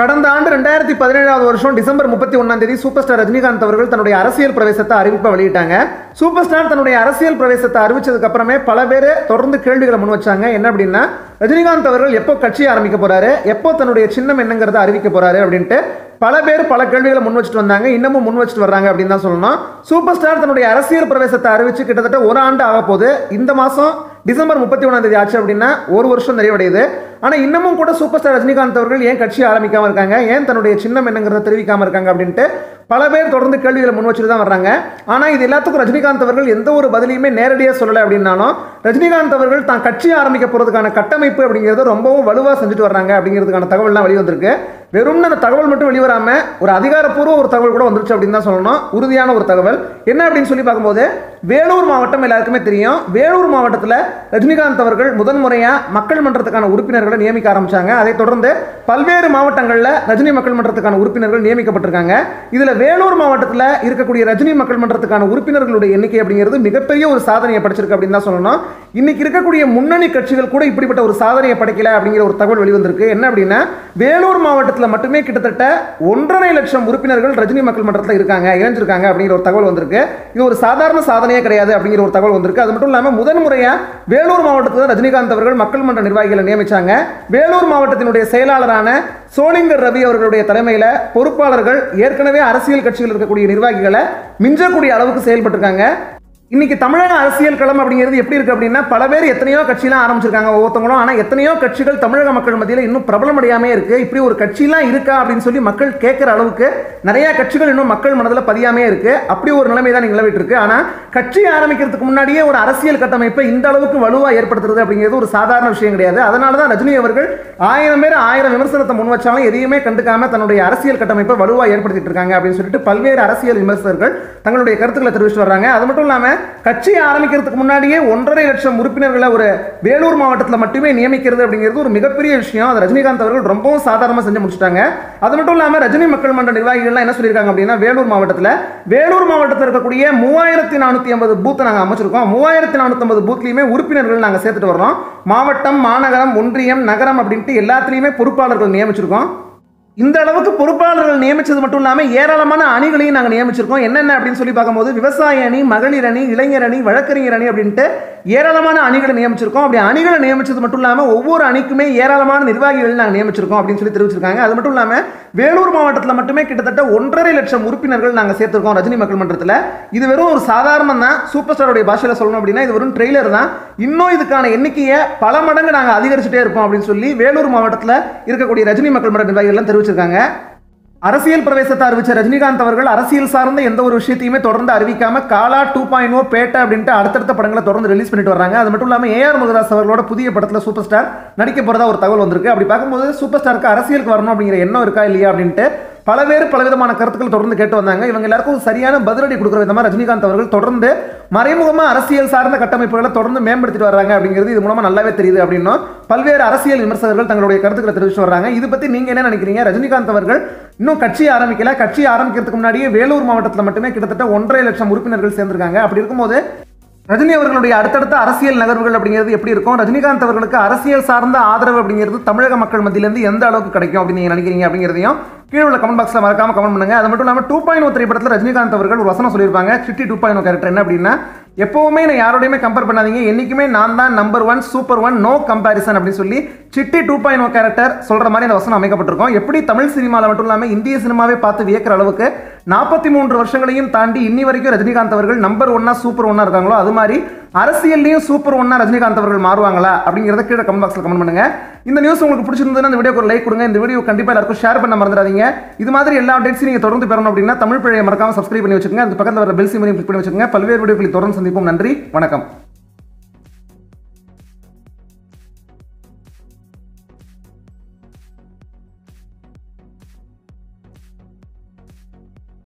கடந்த ஆண்டு ரெண்டாயிரத்தி பதினேழாவது வருஷம் டிசம்பர் முப்பத்தி ஒன்னாம் தேதி சூப்பர் ஸ்டார் ரஜினிகாந்த் அவர்கள் தன்னுடைய அரசியல் பிரவேசத்தை அறிவிப்பை வெளியிட்டாங்க. சூப்பர் ஸ்டார் தன்னுடைய அரசியல் பிரவேசத்தை அறிவிச்சதுக்கு அப்புறமே பல பேர் தொடர்ந்து கேள்விகளை முன் வச்சாங்க. என்ன அப்படின்னா ரஜினிகாந்த் அவர்கள் எப்போ கட்சி ஆரம்பிக்க போறாரு எப்போ தன்னுடைய சின்னம் என்னங்கிறத அறிவிக்க போறாரு அப்படின்ட்டு பல பேர் பல கேள்விகளை முன் வச்சுட்டு வந்தாங்க. இன்னமும் முன் வச்சுட்டு வர்றாங்க அப்படின்னு தான் சொல்லணும். சூப்பர் ஸ்டார் தன்னுடைய அரசியல் பிரவேசத்தை அறிவிச்சு கிட்டத்தட்ட ஒரு ஆண்டு ஆக போகுது இந்த மாசம் டிசம்பர் முப்பத்தி ஒன்றாம் தேதி ஆச்சு அப்படின்னா ஒரு வருஷம் நிறைவடையுது. ஆனால் இன்னமும் கூட சூப்பர் ஸ்டார் ரஜினிகாந்த் அவர்கள் ஏன் கட்சி ஆரம்பிக்காம இருக்காங்க? ஏன் தன்னுடைய சின்னம் என்னங்கிறத தெரிவிக்காம இருக்காங்க அப்படின்ட்டு பல பேர் தொடர்ந்து கேள்விகளை முன் வச்சுட்டு தான் வர்றாங்க. ஆனால் இது எல்லாத்துக்கும் ரஜினிகாந்த் அவர்கள் எந்த ஒரு பதிலையுமே நேரடியாக சொல்லலை அப்படின்னாலும் ரஜினிகாந்த் அவர்கள் தான் கட்சி ஆரம்பிக்க போகிறதுக்கான கட்டமைப்பு அப்படிங்கிறத ரொம்பவும் வலுவாக செஞ்சுட்டு வர்றாங்க அப்படிங்கிறதுக்கான தகவல்லாம் வெளிவந்திருக்கு. வெறும் அந்த தகவல் மட்டும் வெளிவராமல் ஒரு அதிகாரப்பூர்வ ஒரு தகவல் கூட வந்துருச்சு அப்படின்னு தான் சொல்லணும். உறுதியான ஒரு தகவல். என்ன அப்படின்னு சொல்லி பார்க்கும்போது வேலூர் மாவட்டம் எல்லாருக்குமே தெரியும். வேலூர் மாவட்டத்தில் ரஜினிகாந்த் அவர்கள் முதன் முறையாக மக்கள் மன்றத்துக்கான உறுப்பினர்களை நியமிக்க ஆரம்பித்தாங்க அதைத் தொடர்ந்து பல்வேறு மாவட்டங்களில் ரஜினி மக்கள் மன்றத்துக்கான உறுப்பினர்கள் நியமிக்கப்பட்டிருக்காங்க. இதில் வேலூர் மாவட்டத்தில் இருக்கக்கூடிய ரஜினி மக்கள் மன்றத்துக்கான உறுப்பினர்களுடைய எண்ணிக்கை அப்படிங்கிறது மிகப்பெரிய ஒரு சாதனையை படைச்சிருக்கு அப்படின்னு தான் சொல்லணும். இன்னைக்கு இருக்கக்கூடிய முன்னணி கட்சிகள் கூட இப்படிப்பட்ட ஒரு சாதனையை படைக்கல அப்படிங்கிற ஒரு தகவல் வெளிவந்திருக்கு. என்ன அப்படின்னா வேலூர் மாவட்டத்தில் மட்டுமே கிட்டத்தட்ட ஒன்றரை லட்சம் உறுப்பினர்கள் ரஜினி மக்கள் மன்றத்தில் இருக்காங்க இணைஞ்சிருக்காங்க அப்படிங்கிற ஒரு தகவல் வந்திருக்கு. இது ஒரு சாதாரண சாதனையே கிடையாது அப்படிங்கிற ஒரு தகவல் வந்திருக்கு. அது மட்டும் இல்லாமல் முதன்முறையாக வேலூர் மாவட்டத்தில் ரஜினிகாந்த் அவர்கள் மக்கள் மன்ற நிர்வாகிகளை நியமிச்சாங்க. வேலூர் மாவட்டத்தினுடைய செயலாளரான சோளிங்கர் ரவி அவர்களுடைய தலைமையில் பொறுப்பாளர்கள் ஏற்கனவே அரசியல் கட்சியில் இருக்கக்கூடிய நிர்வாகிகளை மிஞ்சக்கூடிய அளவுக்கு செயல்பட்டிருக்காங்க. இன்னைக்கு தமிழக அரசியல் களம் அப்படிங்கிறது எப்படி இருக்கு அப்படின்னா பல பேர் எத்தனையோ கட்சியெல்லாம் ஆரம்பிச்சிருக்காங்க ஒவ்வொருத்தவங்களும். ஆனால் எத்தனையோ கட்சிகள் தமிழக மக்கள் மத்தியில் இன்னும் பிரபலமடையாமே இருக்கு. இப்படி ஒரு கட்சியெல்லாம் இருக்கா அப்படின்னு சொல்லி மக்கள் கேட்குற அளவுக்கு நிறைய கட்சிகள் இன்னும் மக்கள் மனதில் பதியாமே இருக்கு. அப்படி ஒரு நிலைமை தான் நிலவிட்டு இருக்கு. ஆனால் கட்சி ஆரம்பிக்கிறதுக்கு முன்னாடியே ஒரு அரசியல் கட்டமைப்பை இந்த அளவுக்கு வலுவாக ஏற்படுத்துறது அப்படிங்கிறது ஒரு சாதாரண விஷயம் கிடையாது. அதனால தான் ரஜினி அவர்கள் ஆயிரம் பேர் ஆயிரம் விமர்சனத்தை முன் வச்சாலும் எதையுமே கண்டுக்காம தன்னுடைய அரசியல் கட்டமைப்பை வலுவாக ஏற்படுத்திட்டு இருக்காங்க அப்படின்னு சொல்லிட்டு பல்வேறு அரசியல் விமர்சகர்கள் தங்களுடைய கருத்துக்களை தெரிவித்து வர்றாங்க. அது மட்டும் இல்லாமல் கட்சி ஆரம்பிக்கிறதுக்கு முன்னாடியே ஒன்றரை லட்சம் உறுப்பினர்களை ஒரு வேலூர் மாவட்டத்தில் மட்டுமே நியமிக்கிறது அப்படிங்கிறது ஒரு மிகப்பெரிய விஷயம். அது ரஜினிகாந்த் அவர்கள் ரொம்பவும் சாதாரணமாக செஞ்சு முடிச்சிட்டாங்க. அது மட்டும் இல்லாமல் ரஜினி மக்கள் மன்ற நிர்வாகிகள்லாம் என்ன சொல்லியிருக்காங்க அப்படின்னா வேலூர் மாவட்டத்தில் வேலூர் மாவட்டத்தில் இருக்கக்கூடிய மூவாயிரத்தி நானூற்றி ஐம்பது பூத்தை நாங்கள் அமைச்சிருக்கோம். மூவாயிரத்தி நானூற்றி ஐம்பது பூத்லையுமே உறுப்பினர்கள் நாங்கள் சேர்த்துட்டு வர்றோம். மாவட்டம் மாநகரம் ஒன்றியம் நகரம் அப்படின்ட்டு எல்லாத்துலேயுமே பொறுப்பாளர்கள் நியமிச்சிருக்கோம். இந்த அளவுக்கு பொறுப்பாளர்கள் நியமிச்சது மட்டும் இல்லாமல் ஏராளமான அணிகளையும் நாங்கள் நியமிச்சிருக்கோம். என்னென்ன அப்படின்னு சொல்லி பார்க்கும்போது விவசாய அணி மகளிர் அணி இளைஞர் அணி வழக்கறிஞர் அணி அப்படின்ட்டு ஏராளமான அணிகளை நியமிச்சிருக்கோம். அப்படி அணிகளை நியமிச்சது மட்டும் இல்லாமல் ஒவ்வொரு அணிக்குமே ஏராளமான நிர்வாகிகள் நாங்கள் நியமிச்சிருக்கோம் அப்படின்னு சொல்லி தெரிவிச்சிருக்காங்க. அது மட்டும் இல்லாமல் வேலூர் மாவட்டத்தில் மட்டுமே கிட்டத்தட்ட ஒன்றரை லட்சம் உறுப்பினர்கள் நாங்கள் சேர்த்திருக்கோம் ரஜினி மக்கள் மன்றத்தில். இது வெறும் ஒரு சாதாரணம் தான். சூப்பர் ஸ்டாருடைய பாஷையில் சொல்லணும் அப்படின்னா இது வெறும் ட்ரெய்லர் தான். இன்னும் இதுக்கான எண்ணிக்கையை பல மடங்கு நாங்கள் அதிகரிச்சுட்டே இருப்போம் அப்படின்னு சொல்லி வேலூர் மாவட்டத்தில் இருக்கக்கூடிய ரஜினி மக்கள் மன்ற நிர்வாகிகள்லாம் அறிவிச்சிருக்காங்க. அரசியல் பிரவேசத்தை அறிவிச்ச ரஜினிகாந்த் அவர்கள் அரசியல் சார்ந்த எந்த ஒரு விஷயத்தையுமே தொடர்ந்து அறிவிக்காம காலா டூ பாயிண்ட் ஓ பேட்டா அப்படின்ட்டு அடுத்தடுத்த படங்களை தொடர்ந்து ரிலீஸ் பண்ணிட்டு வராங்க அது மட்டும் இல்லாமல் ஏஆர் முருகதாஸ் அவர்களோட புதிய படத்தில் சூப்பர் ஸ்டார் நடிக்க போறதா ஒரு தகவல் வந்திருக்கு. அப்படி பார்க்கும்போது சூப்பர் ஸ்டாருக்கு அரசியலுக்கு வரணும் அப்படிங்கிற எண்ணம் இருக்கா இல்லையா அப்படின்ட்டு பல பேர் பலவிதமான கருத்துக்கள் தொடர்ந்து கேட்டு வந்தாங்க. இவங்க எல்லாருக்கும் சரியான பதிலடி கொடுக்குற விதமாக ரஜினிகாந்த் அவர்கள் தொடர்ந்து மறைமுகமாக அரசியல் சார்ந்த கட்டமைப்புகளை தொடர்ந்து மேம்படுத்திட்டு வர்றாங்க அப்படிங்கிறது இது மூலமாக நல்லாவே தெரியுது அப்படின்னும் பல்வேறு அரசியல் விமர்சகர்கள் தங்களுடைய கருத்துக்களை தெரிவித்து வர்றாங்க. இது பற்றி நீங்கள் என்ன நினைக்கிறீங்க? ரஜினிகாந்த் அவர்கள் இன்னும் கட்சி ஆரம்பிக்கல. கட்சி ஆரம்பிக்கிறதுக்கு முன்னாடியே வேலூர் மாவட்டத்தில் மட்டுமே கிட்டத்தட்ட ஒன்றரை லட்சம் உறுப்பினர்கள் சேர்ந்திருக்காங்க. அப்படி இருக்கும்போது ரஜினி அவர்களுடைய அடுத்தடுத்த அரசியல் நகர்வுகள் அப்படிங்கிறது எப்படி இருக்கும்? ரஜினிகாந்த் அவர்களுக்கு அரசியல் சார்ந்த ஆதரவு அப்படிங்கிறது தமிழக மக்கள் மத்தியிலேருந்து எந்த அளவுக்கு கிடைக்கும் அப்படின்னு நீங்க நினைக்கிறீங்க அப்படிங்கிறதையும் கீழே உள்ள கமெண்ட் பாக்ஸில் மறக்காம கமெண்ட் பண்ணுங்க. அது மட்டும் இல்லாமல் டூ பாயிண்ட் திரைப்படத்தில் oh ரஜினிகாந்த் அவர்கள் ஒரு வசனம் சொல்லியிருப்பாங்க. சிட்டி டூ பாயிண்ட் கேரக்டர் என்ன அப்படின்னா எப்பவுமே நான் யாரோடையுமே கம்பேர் பண்ணாதீங்க. என்றைக்குமே நான் தான் number one super one no comparison அப்படின்னு சொல்லி Chitti two point O character சொல்கிற மாதிரி அந்த வசனம் அமைக்கப்பட்டிருக்கும். எப்படி தமிழ் சினிமாவில் மட்டும் இல்லாமல் இந்திய சினிமாவே பார்த்து வியக்கிற அளவுக்கு நாற்பத்தி மூன்று வருஷங்களையும் தாண்டி இன்னி வரைக்கும் ரஜினிகாந்த் அவர்கள் நம்பர் ஒன்னா சூப்பர் ஒன்னா இருக்காங்களோ அது மாதிரி அரசியல்லையும் சூப்பர் ஒன்னா ரஜினிகாந்த் அவர்கள் மாறுவாங்களா அப்படிங்கிறத கீழே கமெண்ட் பாக்ஸில் கமெண்ட் பண்ணுங்க. இந்த நியூஸ் உங்களுக்கு பிடிச்சிருந்ததுன்னா இந்த வீடியோக்கு ஒரு லைக் கொடுங்க. இந்த வீடியோ கண்டிப்பாக எல்லாருக்கும் ஷேர் பண்ண மறந்துடாதீங்க. இது மாதிரி எல்லா அப்டேட்ஸையும் நீங்கள் தொடர்ந்து பெறணும் அப்படின்னா தமிழ் பிழையை மறக்காம சப்ஸ்கிரைப் பண்ணி வச்சுக்கோங்க. அது பக்கத்தில் வர பெல் சிம்மரையும் கிளிக் பண்ணி வச்சுக்கோங்க. பல்வேறு வீடியோக்களை தொடர்ந்து சந்திப்போம். நன்றி. வணக்கம்.